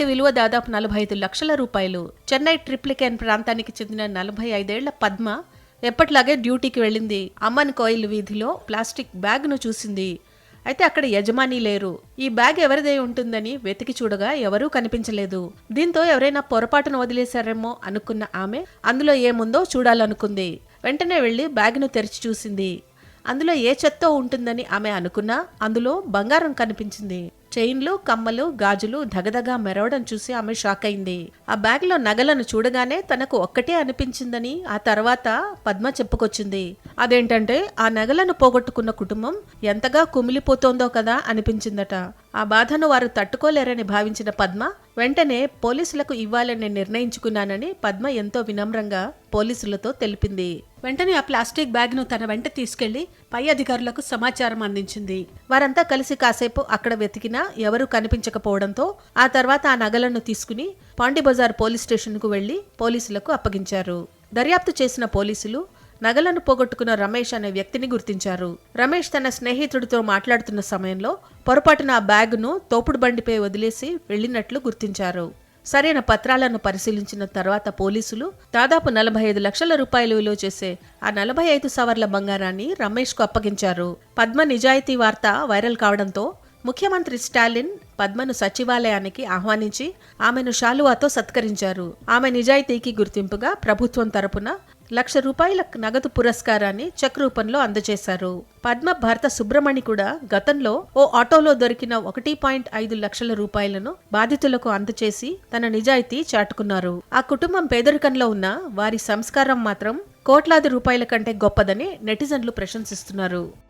వాటి విలువ దాదాపు నలభై ఐదు లక్షల రూపాయలు. చెన్నై ట్రిప్లికేన్ ప్రాంతానికి చెందిన నలభై ఐదేళ్ళ పద్మ ఎప్పటిలాగే డ్యూటీకి వెళ్ళింది. అమ్మన్ కోయిల్ వీధిలో ప్లాస్టిక్ బ్యాగ్ను చూసింది. అయితే అక్కడ యజమాని లేరు. ఈ బ్యాగ్ ఎవరిదై ఉంటుందని వెతికి చూడగా ఎవరూ కనిపించలేదు. దీంతో ఎవరైనా పొరపాటున వదిలేశారేమో అనుకున్న ఆమె అందులో ఏముందో చూడాలనుకుంది. వెంటనే వెళ్ళి బ్యాగ్ను తెరిచి చూసింది. అందులో ఏ చెత్తో ఉంటుందని ఆమె అనుకున్నా అందులో బంగారం కనిపించింది. చైన్లు కమ్మలు గాజులు ధగధగా మెరవడం చూసి ఆమె షాక్ అయింది. ఆ బ్యాగ్లో నగలను చూడగానే తనకు ఒక్కటే అనిపించిందని ఆ తర్వాత పద్మ చెప్పుకొచ్చింది. అదేంటంటే ఆ నగలను పోగొట్టుకున్న కుటుంబం ఎంతగా కుమిలిపోతోందో కదా అనిపించిందట. ఆ బాధను వారు తట్టుకోలేరని భావించిన పద్మ వెంటనే పోలీసులకు ఇవ్వాలని నిర్ణయించుకున్నానని పద్మ ఎంతో వినమ్రంగా పోలీసులతో తెలిపింది. వెంటనే ఆ ప్లాస్టిక్ బ్యాగ్ను తన వెంట తీసుకెళ్ళి పై అధికారులకు సమాచారం అందించింది. వారంతా కలిసి కాసేపు అక్కడ వెతికినా ఎవరూ కనిపించకపోవడంతో ఆ తర్వాత ఆ నగలను తీసుకుని పాండిబజార్ పోలీస్ స్టేషన్కు వెళ్ళి పోలీసులకు అప్పగించారు. దర్యాప్తు చేసిన పోలీసులు నగలను పోగొట్టుకున్న రమేష్ అనే వ్యక్తిని గుర్తించారు. రమేష్ తన స్నేహితుడితో మాట్లాడుతున్న సమయంలో పొరపాటున ఆ బ్యాగ్ను తోపుడు బండిపై వదిలేసి వెళ్ళినట్లు గుర్తించారు. సరైన పత్రాలను పరిశీలించిన తర్వాత పోలీసులు దాదాపు నలభై ఐదు లక్షల రూపాయలు విలువ చేసే ఆ నలభై ఐదు సవర్ల బంగారాన్ని రమేష్కు అప్పగించారు. పద్మ నిజాయితీ వార్త వైరల్ కావడంతో ముఖ్యమంత్రి స్టాలిన్ పద్మను సచివాలయానికి ఆహ్వానించి ఆమెను షాలువాతో సత్కరించారు. ఆమె నిజాయితీకి గుర్తింపుగా ప్రభుత్వం తరపున లక్ష రూపాయల నగదు పురస్కారాన్ని చెక్ రూపంలో అందజేశారు. పద్మ భర్త సుబ్రమణి కూడా గతంలో ఓ ఆటోలో దొరికిన ఒకటి పాయింట్ ఐదు లక్షల రూపాయలను బాధితులకు అందచేసి తన నిజాయితీ చాటుకున్నారు. ఆ కుటుంబం పేదరికంలో ఉన్న వారి సంస్కారం మాత్రం కోట్లాది రూపాయల కంటే గొప్పదని నెటిజన్లు ప్రశంసిస్తున్నారు.